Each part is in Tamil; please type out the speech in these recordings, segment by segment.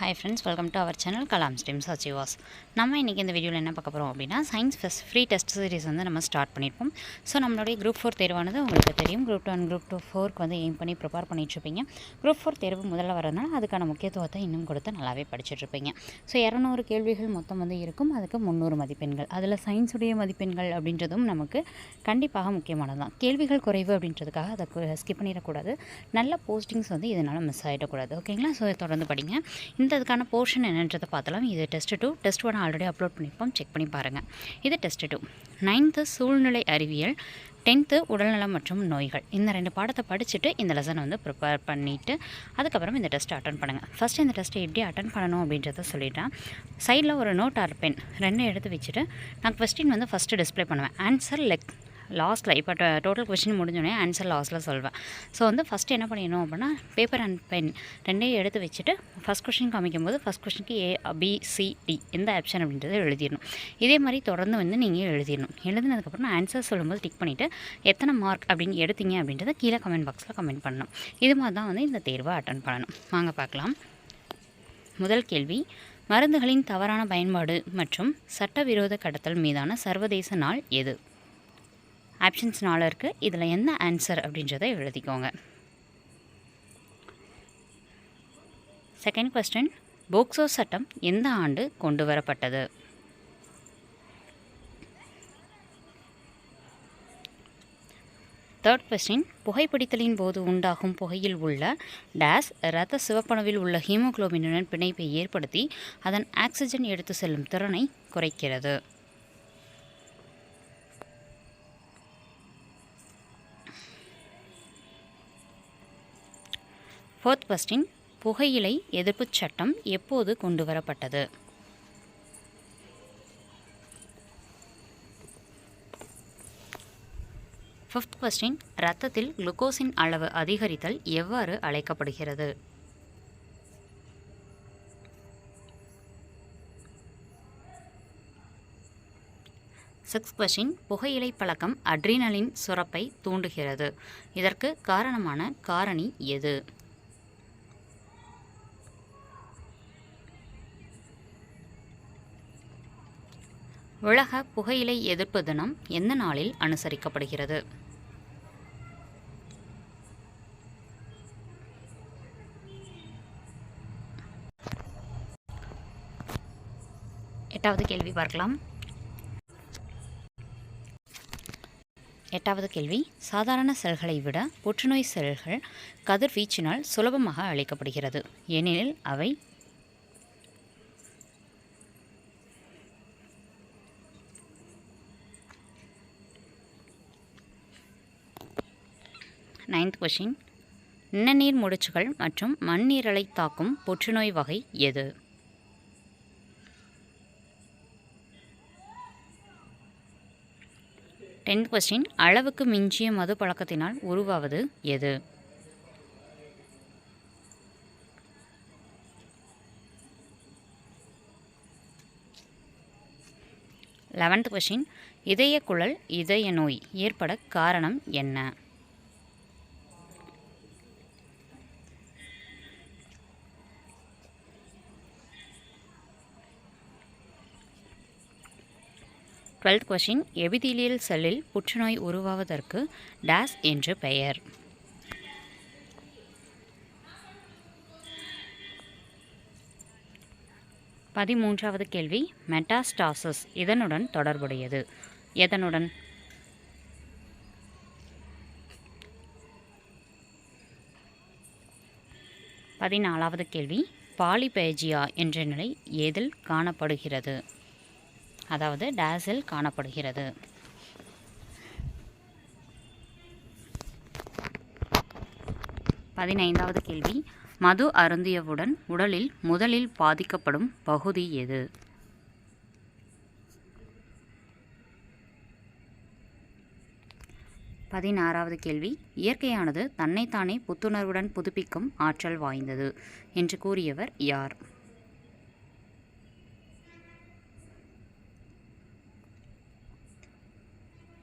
Hi friends welcome to our channel Kalam streams அச்சிவாஸ் நம்ம இன்றைக்கி இந்த வீடியோவில் என்ன பார்க்க போகிறோம் அப்படின்னா science fest free test series வந்து நம்ம ஸ்டார்ட் பண்ணியிருப்போம் ஸோ நம்மளுடைய குரூப் ஃபோர் தேர்வானது உங்களுக்கு தெரியும். Group two and group two ஃபோருக்கு வந்து எய்ம் பண்ணி ப்ரிப்பேர் பண்ணிட்டுருப்பீங்க. குரூப் ஃபோர் தேர்வு முதல்ல வரதுனால அதுக்கான முக்கியத்துவத்தை இன்னும் கொடுத்து நல்லாவே படிச்சுட்ருப்பீங்க ஸோ இரநூறு கேள்விகள் மொத்தம் வந்து இருக்கும். அதுக்கு முந்நூறு மதிப்பெண்கள். அதில் சயின்ஸுடைய மதிப்பெண்கள் அப்படின்றதும் நமக்கு கண்டிப்பாக முக்கியமானது தான் கேள்விகள் குறைவு அப்படின்றதுக்காக அதை ஸ்கிப் பண்ணிடக்கூடாது. நல்ல போஸ்டிங்ஸ் வந்து இதனால் மிஸ் ஆகிடக்கூடாது ஓகேங்களா ஸோ தொடர்ந்து படிங்க. இந்த இதுக்கான போர்ஷன் என்னன்றதை பார்த்தலாம் இது test two test one already upload பண்ணியிருப்போம். செக் பண்ணி பாருங்கள் இது டெஸ்ட் டூ நைன்த்து சூழ்நிலை அறிவியல் டென்த்து உடல்நலம் மற்றும் நோய்கள். இந்த ரெண்டு பாடத்தை படிச்சுட்டு இந்த லெசனை வந்து ப்ரிப்பேர் பண்ணிவிட்டு அதுக்கப்புறம் இந்த டெஸ்ட்டை அட்டன் பண்ணுங்கள் ஃபஸ்ட்டு இந்த டெஸ்ட்டை எப்படி அட்டன் பண்ணணும் அப்படின்றத சொல்லிட்டேன் சைடில் ஒரு நோட் ஆர் பென் ரெண்டும் எடுத்து வச்சுட்டு நான் கொஸ்டின் வந்து ஃபஸ்ட்டு டிஸ்ப்ளே பண்ணுவேன். ஆன்சர் லெக் லாஸ்ட்டில் இப்போ டோட்டல் கொஸ்டின் முடிஞ்சோடனே ஆன்சர் லாஸ்ட்டில் சொல்வேன். ஸோ வந்து ஃபஸ்ட்டு என்ன பண்ணிடணும் அப்படின்னா பேப்பர் அண்ட் பென் ரெண்டையும் எடுத்து வச்சுட்டு ஃபஸ்ட் கொஸ்டின் காமிக்கும் போது ஃபஸ்ட் கொஸ்டினுக்கு ஏ பி சி டி எந்த ஆப்ஷன் அப்படின்றத எழுதிடணும். இதே மாதிரி தொடர்ந்து வந்து நீங்கள் எழுதிடணும். எழுதினதுக்கப்புறம் ஆன்சர் சொல்லும்போது டிக் பண்ணிவிட்டு எத்தனை மார்க் அப்படின்னு எடுத்தீங்க அப்படின்றத கீழே கமெண்ட் பாக்ஸில் கமெண்ட் பண்ணணும். இது மாதிரி தான் வந்து இந்த தேர்வை அட்டன் பண்ணணும். வாங்க பார்க்கலாம். முதல் கேள்வி மருந்துகளின் தவறான பயன்பாடு மற்றும் சட்டவிரோத கடத்தல் மீதான சர்வதேச நாள் எது? ஆப்ஷன்ஸ் நாலு இருக்குது இதில் என்ன ஆன்சர் அப்படின்றத எழுதிக்கோங்க. செகண்ட் கொஸ்டின் போக்சோ சட்டம் எந்த ஆண்டு கொண்டு வரப்பட்டது? தேர்ட் கொஸ்டின் புகைப்பிடித்தலின் போது உண்டாகும் புகையில் உள்ள டேஸ் இரத்த சிவப்பணுவில் உள்ள ஹீமோகுளோபினுடன் பிணைப்பை ஏற்படுத்தி அதன் ஆக்சிஜன் எடுத்து செல்லும் திறனை குறைக்கிறது. ஃபோர்த் கொஸ்டின் புகையிலை எதிர்ப்புச் சட்டம் எப்போது கொண்டு வரப்பட்டது ஃபிஃப்த் கொஸ்டின் இரத்தத்தில் குளுக்கோஸின் அளவு அதிகரித்தல் எவ்வாறு அழைக்கப்படுகிறது? சிக்ஸ் கொஸ்டின் புகையிலை பழக்கம் அட்ரினலின் சுரப்பை தூண்டுகிறது. இதற்கு காரணமான காரணி எது? உலக புகையிலை எதிர்ப்பு தினம் எந்த நாளில் அனுசரிக்கப்படுகிறது? எட்டாவது கேள்வி பார்க்கலாம். எட்டாவது கேள்வி சாதாரண செல்களை விட புற்றுநோய் செல்கள் கதிர்வீச்சினால் சுலபமாக அழைக்கப்படுகிறது. ஏனெனில் அவை நைன்த் கொஷின் நிணநீர் முடிச்சுகள் மற்றும் மண்ணீரலை தாக்கும் புற்றுநோய் வகை எது? டென்த் கொஸ்டின் அளவுக்கு மிஞ்சிய மது பழக்கத்தினால் உருவாவது எது? லெவன்த் கொஷின் இதய குழல் இதய நோய் ஏற்பட காரணம் என்ன? டுவெல்த் கொஷின் எபிதீலியல் செல்லில் புற்றுநோய் உருவாவதற்கு டேஸ் என்று பெயர். பதிமூன்றாவது கேள்வி மெட்டாஸ்டாசஸ் இதனுடன் தொடர்புடையது. எதனுடன்? பதினாலாவது கேள்வி பாலிபேஜியா என்ற நிலை ஏதில் காணப்படுகிறது? அதாவது டேஸில் காணப்படுகிறது. பதினைந்தாவது கேள்வி. மது அருந்தியவுடன் உடலில் முதலில் பாதிக்கப்படும் பகுதி எது? பதினாறாவது கேள்வி. இயற்கையானது தன்னைத்தானே புத்துணர்வுடன் புதுப்பிக்கும் ஆற்றல் வாய்ந்தது என்று கூறியவர் யார்?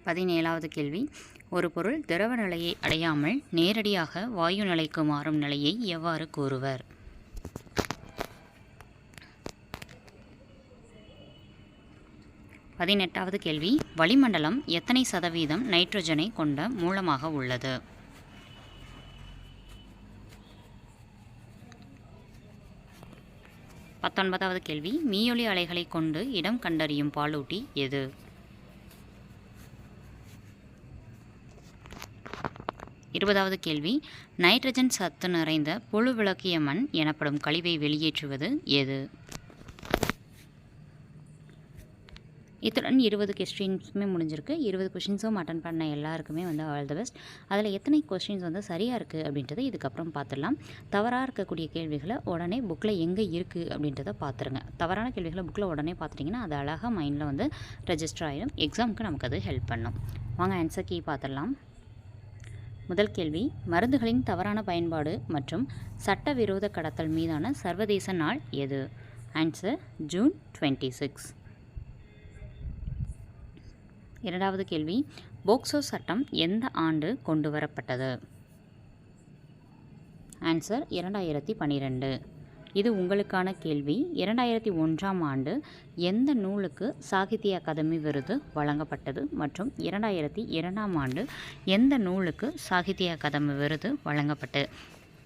பதினேழாவது கேள்வி. ஒரு பொருள் திரவ நிலையை அடையாமல் நேரடியாக வாயு நிலைக்கு மாறும் நிலையை எவ்வாறு கூறுவர்? பதினெட்டாவது கேள்வி. வளிமண்டலம் எத்தனை சதவீதம் நைட்ரஜனை கொண்ட மூலமாக உள்ளது? பத்தொன்பதாவது கேள்வி. மீயொலி அலைகளை கொண்டு இடம் கண்டறியும் பாலூட்டி எது? இருபதாவது கேள்வி. நைட்ரஜன் சத்து நிறைந்த புழு விளக்கிய மண் எனப்படும் கழிவை வெளியேற்றுவது எது? இத்துடன் இருபது கொஸ்டின்ஸுமே முடிஞ்சிருக்கு. இருபது கொஷின்ஸும் அட்டன் பண்ண எல்லாருக்குமே வந்து ஆல் த பெஸ்ட் அதில் எத்தனை கொஸ்டின்ஸ் வந்து சரியாக இருக்குது அப்படின்றத இதுக்கப்புறம் பார்த்துடலாம் தவறாக இருக்கக்கூடிய கேள்விகளை உடனே புக்கில் எங்கே இருக்குது அப்படின்றத பார்த்துருங்க தவறான கேள்விகளை புக்கில் உடனே பார்த்துட்டிங்கன்னா அது அழகாக மைண்டில் வந்து ரெஜிஸ்டர் ஆகிடும் எக்ஸாமுக்கு நமக்கு அது ஹெல்ப் பண்ணும். வாங்க ஆன்சர் கீ பார்த்துடலாம் முதல் கேள்வி மருந்துகளின் தவறான பயன்பாடு மற்றும் சட்டவிரோத கடத்தல் மீதான சர்வதேச நாள் எது? ஆன்சர் ஜூன் டுவெண்ட்டி சிக்ஸ் இரண்டாவது கேள்வி போக்சோ சட்டம் எந்த ஆண்டு கொண்டு வரப்பட்டது ஆன்சர் இரண்டாயிரத்தி பன்னிரெண்டு இது உங்களுக்கான கேள்வி. இரண்டாயிரத்தி ஒன்றாம் ஆண்டு எந்த நூலுக்கு சாகித்ய அகாதமி விருது வழங்கப்பட்டது? மற்றும் இரண்டாயிரத்தி இரண்டாம் ஆண்டு எந்த நூலுக்கு சாகித்ய அகாதமி விருது வழங்கப்பட்டது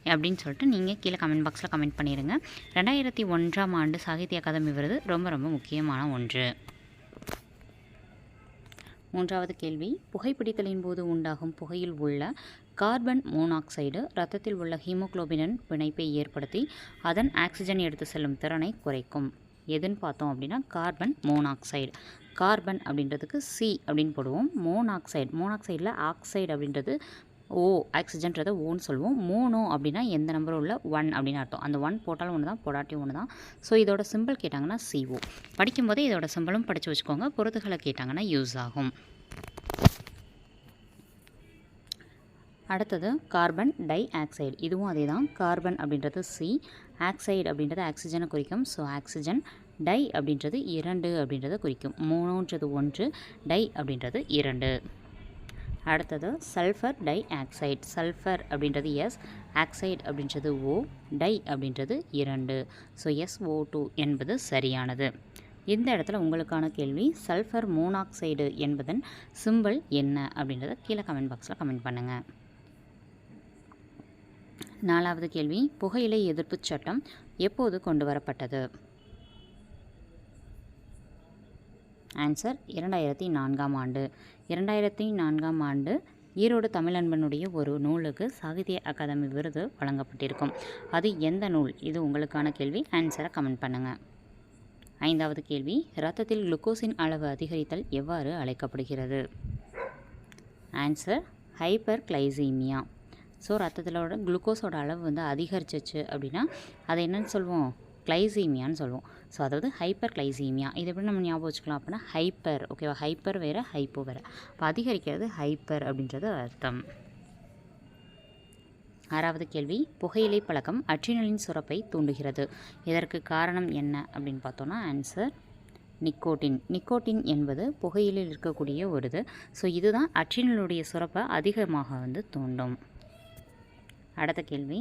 அப்படின்னு சொல்லிட்டு நீங்கள் கீழே கமெண்ட் பாக்ஸில் கமெண்ட் பண்ணிடுங்க ரெண்டாயிரத்தி ஒன்றாம் ஆண்டு சாகித்ய அகாதமி விருது ரொம்ப ரொம்ப முக்கியமான ஒன்று. மூன்றாவது கேள்வி. புகைப்பிடித்தலின் போது உண்டாகும் புகையில் உள்ள கார்பன் மோனாக்சைடு இரத்தத்தில் உள்ள ஹீமோக்ளோபினன் பிணைப்பை ஏற்படுத்தி அதன் ஆக்சிஜன் எடுத்து செல்லும் திறனை குறைக்கும். எதுன்னு பார்த்தோம் அப்படின்னா கார்பன் மோனாக்சைடு. கார்பன் அப்படின்றதுக்கு சி அப்படின்னு போடுவோம். மோனாக்சைடு. மோனாக்சைடில் ஆக்சைடு அப்படின்றது ஓ ஆக்சிஜன்றதை ஓன்னு சொல்லுவோம். மோனோ அப்படின்னா எந்த நம்பரும் உள்ள ஒன் அப்படின்னு அர்த்தம். அந்த ஒன் போட்டாலும் ஒன்று தான் போடாட்டி ஒன்று தான் ஸோ இதோட சிம்பிள் கேட்டாங்கன்னா சிஓ படிக்கும்போதே இதோட சிம்பிளும் படித்து வச்சுக்கோங்க. பொருத்துகளை கேட்டாங்கன்னா யூஸ் ஆகும். அடுத்தது கார்பன் டை ஆக்சைடு இதுவும் அதே தான் கார்பன் அப்படின்றது சி ஆக்சைடு அப்படின்றது ஆக்சிஜனை குறிக்கும். ஸோ ஆக்சிஜன் டை அப்படின்றது இரண்டு அப்படின்றத குறிக்கும். மூணுன்றது ஒன்று டை அப்படின்றது இரண்டு. அடுத்தது சல்ஃபர் டை ஆக்சைடு சல்ஃபர் அப்படின்றது எஸ் ஆக்சைடு அப்படின்றது ஓ டை அப்படின்றது இரண்டு. ஸோ எஸ் ஓ டூ என்பது சரியானது. இந்த இடத்துல உங்களுக்கான கேள்வி சல்ஃபர் மோனாக்சைடு என்பதன் சிம்பிள் என்ன அப்படின்றத கீழே கமெண்ட் பாக்ஸில் கமெண்ட் பண்ணுங்கள் நாலாவது கேள்வி புகையிலை எதிர்ப்பு சட்டம் எப்போது கொண்டு வரப்பட்டது? ஆன்சர் இரண்டாயிரத்தி நான்காம் ஆண்டு. இரண்டாயிரத்தி நான்காம் ஆண்டு ஈரோடு தமிழன்பனுடைய ஒரு நூலுக்கு சாகித்ய அகாதமி விருது வழங்கப்பட்டிருக்கும். அது எந்த நூல்? இது உங்களுக்கான கேள்வி. ஆன்சரை கமெண்ட் பண்ணுங்கள் ஐந்தாவது கேள்வி இரத்தத்தில் குளுக்கோஸின் அளவு அதிகரித்தல் எவ்வாறு அழைக்கப்படுகிறது? ஆன்சர் ஹைப்பர் கிளைசீமியா ஸோ ரத்தத்திலோட குளுக்கோஸோட அளவு வந்து அதிகரிச்சிச்சு அப்படின்னா அதை என்னென்னு சொல்லுவோம் கிளைசீமியான்னு சொல்லுவோம் ஸோ அதாவது ஹைப்பர் கிளைசீமியா இது எப்படி நம்ம ஞாபகம் வச்சுக்கலாம் அப்படின்னா ஹைப்பர் ஓகேவா ஹைப்பர் வேறு ஹைப்போ வேறு. இப்போ அதிகரிக்கிறது ஹைப்பர் அப்படின்றது அர்த்தம். ஆறாவது கேள்வி புகையிலை பழக்கம் அட்ரினலின் சுரப்பை தூண்டுகிறது. இதற்கு காரணம் என்ன அப்படின்னு பார்த்தோன்னா ஆன்சர் நிக்கோட்டின். நிக்கோட்டின் என்பது புகையிலில் இருக்கக்கூடிய ஒரு இது ஸோ இதுதான் அட்ரினலுடைய சுரப்பை அதிகமாக வந்து தூண்டும். அடுத்த கேள்வி.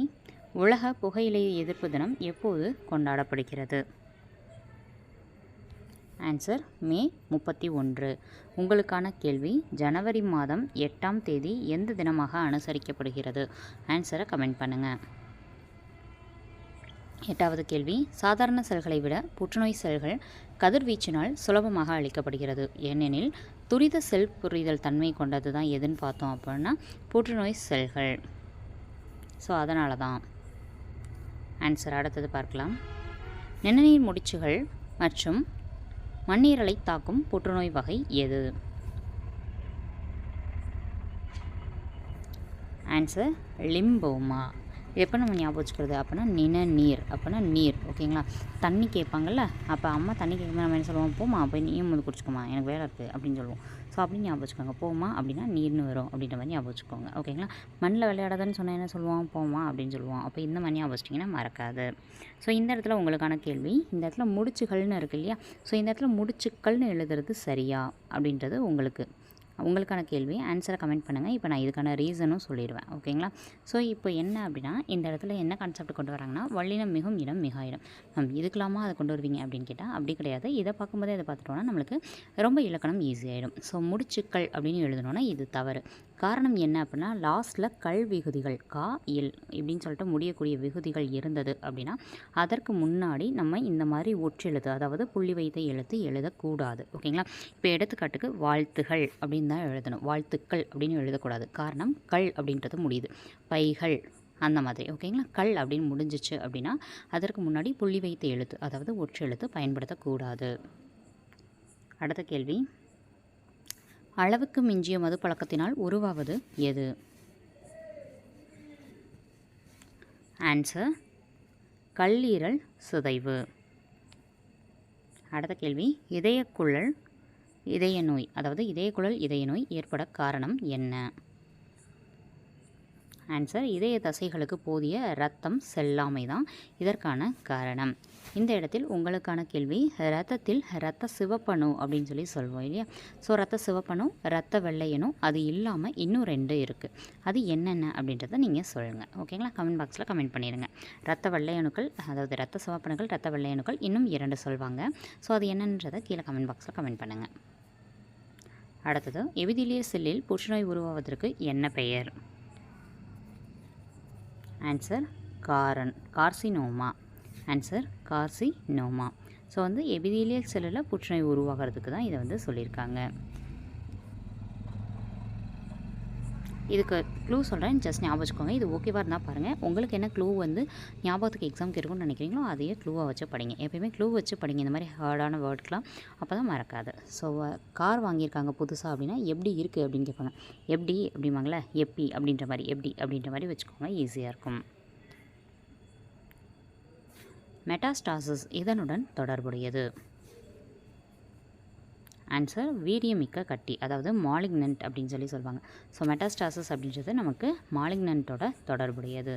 உலக புகையிலை எதிர்ப்பு தினம் எப்போது கொண்டாடப்படுகிறது? ஆன்சர் மே முப்பத்தி ஒன்று. உங்களுக்கான கேள்வி ஜனவரி மாதம் எட்டாம் தேதி எந்த தினமாக அனுசரிக்கப்படுகிறது? ஆன்சரை கமெண்ட் பண்ணுங்கள் எட்டாவது கேள்வி சாதாரண செல்களை விட புற்றுநோய் செல்கள் கதிர்வீச்சினால் சுலபமாக அளிக்கப்படுகிறது ஏனெனில் துரித செல் புரிதல் தன்மை கொண்டது தான் எதுன்னு பார்த்தோம் அப்படின்னா புற்றுநோய் செல்கள். ஸோ அதனால தான். ஆன்சர் அடுத்தது பார்க்கலாம். நிணநீர் முடிச்சுகள் மற்றும் மண்ணீரலை தாக்கும் புற்றுநோய் வகை எது? Answer lymphoma. எப்போ நம்ம ஞாபகம் வச்சுக்கிறது? அப்படின்னா நின நீர். அப்படின்னா நீர். ஓகேங்களா? தண்ணி கேட்பாங்கல்ல? அப்போ அம்மா தண்ணி கேட்கும்போது நம்ம என்ன சொல்லுவோம்? போமா போய் நீயும் வந்து குடிச்சுக்கோமா எனக்கு வேலை இருக்குது அப்படின்னு சொல்லுவோம். ஸோ அப்படின்னு ஞாபகம் வச்சுக்கோங்க. போமா அப்படின்னா நீர்னு வரும் அப்படின்ற மாதிரி ஞாபகம் வச்சுக்கோங்க. ஓகேங்களா? மண்ணில் விளையாடாதன்னு சொன்னால் என்ன சொல்லுவோம் போமா அப்படின்னு சொல்லுவோம் அப்போ இந்த மாதிரி ஞாபகம் வச்சிட்டிங்கன்னா மறக்காது. ஸோ இந்த இடத்துல உங்களுக்கான கேள்வி இந்த இடத்துல முடிச்சுகள்னு இருக்கு இல்லையா? ஸோ இந்த இடத்துல முடிச்சுக்கள்னு எழுதுறது சரியா? அப்படின்றது உங்களுக்கு உங்களுக்கான கேள்வி ஆன்சரை கமெண்ட் பண்ணுங்கள் இப்போ நான் இதுக்கான ரீசனும் சொல்லிடுவேன். ஓகேங்களா ஸோ இப்போ என்ன அப்படின்னா இந்த இடத்துல என்ன கான்செப்ட் கொண்டு வராங்கன்னா வள்ளினம் மிகும் இடம் மிக இடம் மேம் இதுக்கெல்லாமா அதை கொண்டு வருவீங்க அப்படின்னு கேட்டால் அப்படி கிடையாது. இதை பார்க்கும்போதே இதை பார்த்துட்டோன்னா நம்மளுக்கு ரொம்ப இலக்கணம் ஈஸியாகிடும் ஸோ முடிச்சுக்கள் அப்படின்னு எழுதணுன்னா இது தவறு. காரணம் என்ன அப்படின்னா லாஸ்ட்டில் கல் விகுதிகள் கா எல் இப்படின்னு சொல்லிட்டு முடியக்கூடிய விகுதிகள் இருந்தது அப்படின்னா அதற்கு முன்னாடி நம்ம இந்த மாதிரி ஒற்றெழுத்து அதாவது புள்ளி வைத்த எழுத்து எழுதக்கூடாது. ஓகேங்களா? இப்போ எடுத்துக்காட்டுக்கு வாழ்த்துகள் அப்படின்னு தான் எழுதணும். வாழ்த்துக்கள் அப்படின்னு எழுதக்கூடாது. காரணம் கல் அப்படின்றது முடியுது. பைகள் அந்த மாதிரி. ஓகேங்களா? கல் அப்படின்னு முடிஞ்சிச்சு அப்படின்னா அதற்கு முன்னாடி புள்ளி வைத்த எழுத்து அதாவது ஒற்றெழுத்து பயன்படுத்தக்கூடாது. அடுத்த கேள்வி. அளவுக்கு மிஞ்சிய மது பழக்கத்தினால் உருவாவது எது? ஆன்சர் கல்லீரல் சிதைவு. அடுத்த கேள்வி. இதயக்குழல் இதய நோய் அதாவது இதயக்குழல் இதய நோய் ஏற்பட காரணம் என்ன? ஆன்சர் இதய தசைகளுக்கு போதிய ரத்தம் செல்லாமை தான் இதற்கான காரணம். இந்த இடத்தில் உங்களுக்கான கேள்வி ரத்தத்தில் ரத்த சிவப்பணு அப்படின்னு சொல்லி சொல்வோம் இல்லையா? ஸோ ரத்த சிவப்பணு ரத்த வெள்ளையனும் அது இல்லாமல் இன்னும் ரெண்டு இருக்குது அது என்னென்ன அப்படின்றத நீங்கள் சொல்லுங்கள் ஓகேங்களா கமெண்ட் பாக்ஸில் கமெண்ட் பண்ணிடுங்க. ரத்த வெள்ளையணுக்கள் அதாவது ரத்த சிவப்பணுக்கள் ரத்த வெள்ளையணுக்கள் இன்னும் இரண்டு சொல்வாங்க. ஸோ அது என்னன்றதை கீழே கமெண்ட் பாக்ஸில் கமெண்ட் பண்ணுங்கள் அடுத்தது எவிதிலிய செல்லில் புற்றுநோய் உருவாவதற்கு என்ன பெயர்? ஆன்சர் காரன் கார்சினோமா ஆன்சர் கார்சினோமா ஸோ வந்து எபிதீலியல் செல்லில் புற்றுநோய் உருவாகிறதுக்கு தான் இதை வந்து சொல்லியிருக்காங்க. இதுக்கு க்ளூ சொல்கிறேன் ஜஸ்ட் ஞாபகம் வச்சுக்கோங்க இது ஓகேவாக இருந்தால் பாருங்கள் உங்களுக்கு என்ன க்ளூ வந்து ஞாபகத்துக்கு எக்ஸாம்க்கு இருக்கும்னு நினைக்கிறீங்களோ அதையே க்ளூவாக வச்சு படிங்க. எப்பயுமே க்ளூ வச்சு படிங்க. இந்த மாதிரி ஹார்டான வேர்ட்ஸ்லாம் அப்போ தான் மறக்காது. ஸோ கார் வாங்கியிருக்காங்க புதுசாக அப்படின்னா எப்படி இருக்குது அப்படின்னு கேட்பாங்க. எப்படி அப்படிம்பாங்களே எப்பி அப்படின்ற மாதிரி எப்படி அப்படின்ற மாதிரி வச்சுக்கோங்க. ஈஸியாக இருக்கும். மெட்டாஸ்டாசிஸ் இதனுடன் தொடர்புடையது. ஆன்சர் வீரியமிக்க கட்டி அதாவது மாலிக்னன்ட் அப்படின்னு சொல்லி சொல்லுவாங்க. ஸோ மெட்டாஸ்டாசஸ் அப்படின்றது நமக்கு மாலிக்னன்ட்டோட தொடர்புடையது.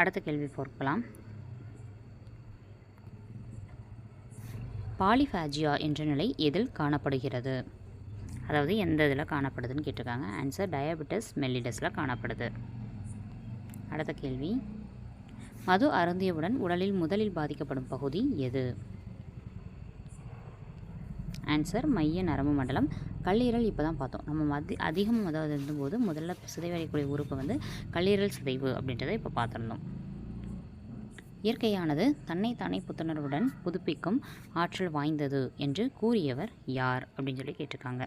அடுத்த கேள்வி பொறுக்கலாம். பாலிஃபாஜியா என்ற நிலை எதில் காணப்படுகிறது? அதாவது எந்த இதில் காணப்படுதுன்னு கேட்டிருக்காங்க. ஆன்சர் டயபெட்டிஸ் மெல்லிடஸில் காணப்படுது. அடுத்த கேள்வி. மது அருந்தியவுடன் உடலில் முதலில் பாதிக்கப்படும் பகுதி எது? ஆன்சர் மைய நரம்பு மண்டலம். கல்லீரல் இப்போ தான் பார்த்தோம். நம்ம மதி அதிகம் அதாவது இருந்தபோது முதல்ல சிதைவடையக்கூடிய உறுப்பு வந்து கல்லீரல் சிதைவு அப்படின்றத இப்போ பார்த்துருந்தோம். இயற்கையானது தன்னைத்தானே புத்துணர்வுடன் புதுப்பிக்கும் ஆற்றல் வாய்ந்தது என்று கூறியவர் யார் அப்படின்னு சொல்லி கேட்டிருக்காங்க.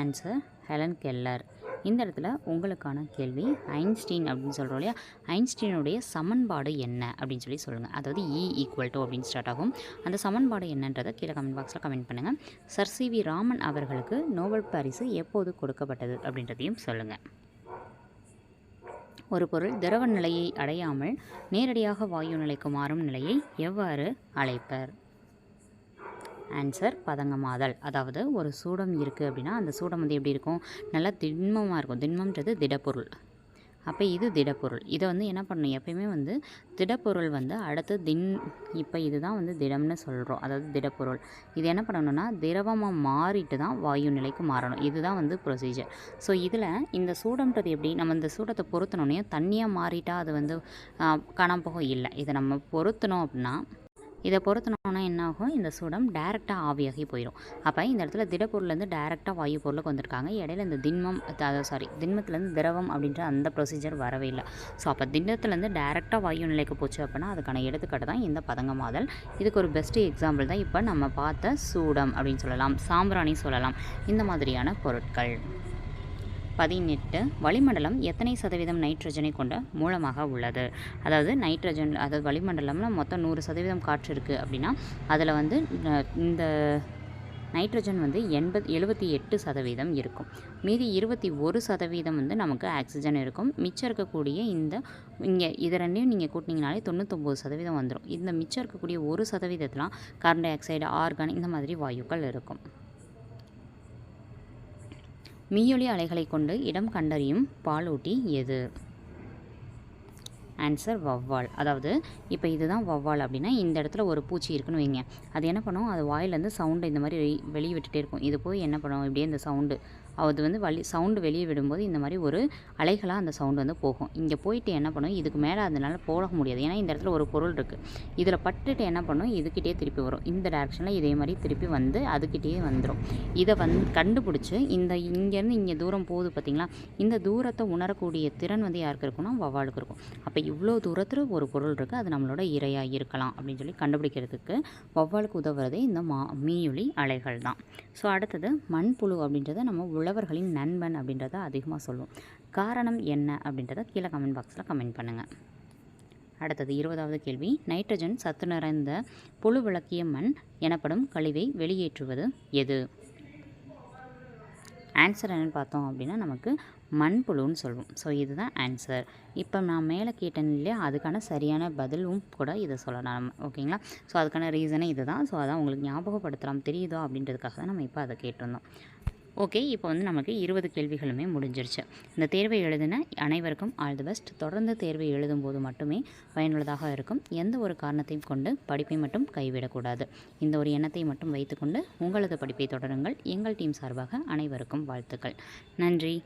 ஆன்சர் ஹெலன் கெல்லர் இந்த இடத்துல உங்களுக்கான கேள்வி ஐன்ஸ்டீன் அப்படின்னு சொல்கிறோம் இல்லையா? ஐன்ஸ்டீனுடைய சமன்பாடு என்ன அப்படின்னு சொல்லி சொல்லுங்கள் அதாவது இ ஈக்குவல் டு அப்படின்னு ஸ்டார்ட் ஆகும். அந்த சமன்பாடு என்னன்றதை கீழே கமெண்ட் பாக்ஸில் கமெண்ட் பண்ணுங்கள் சர் சி வி ராமன் அவர்களுக்கு நோபல் பரிசு எப்போது கொடுக்கப்பட்டது அப்படின்றதையும் சொல்லுங்கள் ஒரு பொருள் திரவ நிலையை அடையாமல் நேரடியாக வாயு நிலைக்கு மாறும் நிலையை எவ்வாறு அழைப்பர்? ஆன்சர் பதங்கமாதல். அதாவது ஒரு சூடம் இருக்குது அப்படின்னா அந்த சூடம் வந்து எப்படி இருக்கும்? நல்லா திண்மமாக இருக்கும். திண்மம்ன்றது திடப்பொருள். அப்போ இது திடப்பொருள். இதை வந்து என்ன பண்ணணும்? எப்பயுமே வந்து திடப்பொருள் வந்து அடுத்து தின் இப்போ இதுதான் வந்து திடம்னு சொல்கிறோம் அதாவது திடப்பொருள். இது என்ன பண்ணணும்னா திரவமாக மாறிட்டு தான் வாயு நிலைக்கு மாறணும். இதுதான் வந்து ப்ரொசீஜர் ஸோ இதில் இந்த சூடம்ன்றது எப்படி? நம்ம இந்த சூடத்தை பொருத்தணுன்னே தண்ணியாக மாறிட்டால் அது வந்து காணாமல் போக இல்லை. இதை நம்ம பொருத்தணும் அப்படின்னா இதை பொருத்தினோன்னா என்ன ஆகும் இந்த சூடம் டேரெக்டாக ஆவியாகி போயிடும். அப்போ இந்த இடத்துல திடப்பொருள்லேருந்து டேரெக்டாக வாயு பொருளுக்கு வந்திருக்காங்க. இடையில இந்த திண்மம் சாரி திண்மத்துலேருந்து திரவம் அப்படின்ற அந்த ப்ரொசீஜர் வரவே இல்லை. ஸோ அப்போ திண்டத்துலேருந்து டேரெக்டாக வாயு நிலைக்கு போச்சு அப்படின்னா அதுக்கான எடுத்துக்காட்டு தான் இந்த பதங்கமாதல். இதுக்கு ஒரு பெஸ்ட்டு எக்ஸாம்பிள் தான் இப்போ நம்ம பார்த்த சூடம் அப்படின்னு சொல்லலாம் சாம்பிராணி சொல்லலாம். இந்த மாதிரியான பொருட்கள். பதினெட்டு வளிமண்டலம் எத்தனை சதவீதம் நைட்ரஜனை கொண்ட மூலமாக உள்ளது? அதாவது நைட்ரஜன் அதாவது வளிமண்டலம்ல மொத்தம் நூறு சதவீதம் காற்று இருக்குது அப்படின்னா அதில் வந்து இந்த நைட்ரஜன் வந்து எண்பத் எழுபத்தி எட்டு சதவீதம் இருக்கும். மீதி இருபத்தி ஒரு சதவீதம் வந்து நமக்கு ஆக்சிஜன் இருக்கும். மிச்சம் இருக்கக்கூடிய இந்த இங்கே இது ரெண்டையும் நீங்கள் கூட்டினீங்கனாலே தொண்ணூத்தொம்பது சதவீதம் வந்துடும் இந்த மிச்சம் இருக்கக்கூடிய ஒரு சதவீதத்தில் கார்பன் டை ஆக்சைடு ஆர்கான் இந்த மாதிரி வாயுக்கள் இருக்கும். மீயொலி அலைகளை கொண்டு இடம் கண்டறியும் பாலூட்டி எது? ஆன்சர் வவ்வால் அதாவது இப்போ இதுதான் வவ்வால் அப்படின்னா இந்த இடத்துல ஒரு பூச்சி இருக்குன்னு வைங்க. அது என்ன பண்ணும்? அது வாயிலேருந்து சவுண்டு இந்த மாதிரி வெளி- வெளியே விட்டுட்டே இருக்கும். இது போய் என்ன பண்ணும்? இப்படியே இந்த சவுண்டு அது வந்து வலி சவுண்டு வெளியே விடும்போது இந்த மாதிரி ஒரு அலைகளாக அந்த சவுண்டு வந்து போகும். இங்கே போயிட்டு என்ன பண்ணும்? இதுக்கு மேலே அதனால போக முடியாது. ஏன்னா இந்த இடத்துல ஒரு பொருள் இருக்குது இதில் பட்டுட்டு என்ன பண்ணும்? இதுக்கிட்டே திருப்பி வரும். இந்த டேரக்ஷனில் இதே மாதிரி திருப்பி வந்து அதுக்கிட்டே வந்துடும் இதை வந்து கண்டுபிடிச்சி இந்த இங்கேருந்து இங்கே தூரம் போகுது பார்த்தீங்களா இந்த தூரத்தை உணரக்கூடிய திறன் வந்து யாருக்கு இருக்கும்னா வவ்வாலுக்கு இருக்கும். அப்போ இவ்வளோ தூரத்தில் ஒரு பொருள் இருக்குது அது நம்மளோட இரையாக இருக்கலாம் அப்படின்னு சொல்லி கண்டுபிடிக்கிறதுக்கு வவ்வாளுக்கு உதவுறதே இந்த மா மீயொலி அலைகள் தான் ஸோ அடுத்தது மண்புழு அப்படின்றத நம்ம புலவர்களின் நண்பன் அப்படின்றத அதிகமாக சொல்லுவோம் காரணம் என்ன அப்படின்றத கீழே கமெண்ட் பாக்ஸில் கமெண்ட் பண்ணுங்கள் அடுத்தது இருபதாவது கேள்வி. நைட்ரஜன் சத்து நிறைந்த புழு விளக்கிய மண் எனப்படும் கழிவை வெளியேற்றுவது எது? ஆன்சர் என்னன்னு பார்த்தோம் அப்படின்னா நமக்கு மண்புழுன்னு சொல்லுவோம் ஸோ இதுதான் ஆன்சர் இப்போ நான் மேலே கேட்டேன் இல்லையா அதுக்கான சரியான பதிலும் கூட இதை சொல்லலாம். நம்ம ஓகேங்களா ஸோ அதுக்கான ரீசனே இதுதான். ஸோ அதான் உங்களுக்கு ஞாபகப்படுத்தலாம் தெரியுதோ அப்படின்றதுக்காக தான் நம்ம இப்போ அதை கேட்டிருந்தோம். ஓகே இப்போ வந்து நமக்கு இருபது கேள்விகளுமே முடிஞ்சிருச்சு. இந்த தேர்வை எழுதின அனைவருக்கும் ஆல் தி பெஸ்ட். தொடர்ந்து தேர்வை எழுதும்போது மட்டுமே பயனுள்ளதாக இருக்கும். எந்த ஒரு காரணத்தையும் கொண்டு படிப்பை மட்டும் கைவிடக்கூடாது. இந்த ஒரு எண்ணத்தை மட்டும் வைத்துக்கொண்டு உங்களது படிப்பை தொடருங்கள். எங்கள் டீம் சார்பாக அனைவருக்கும் வாழ்த்துக்கள். நன்றி.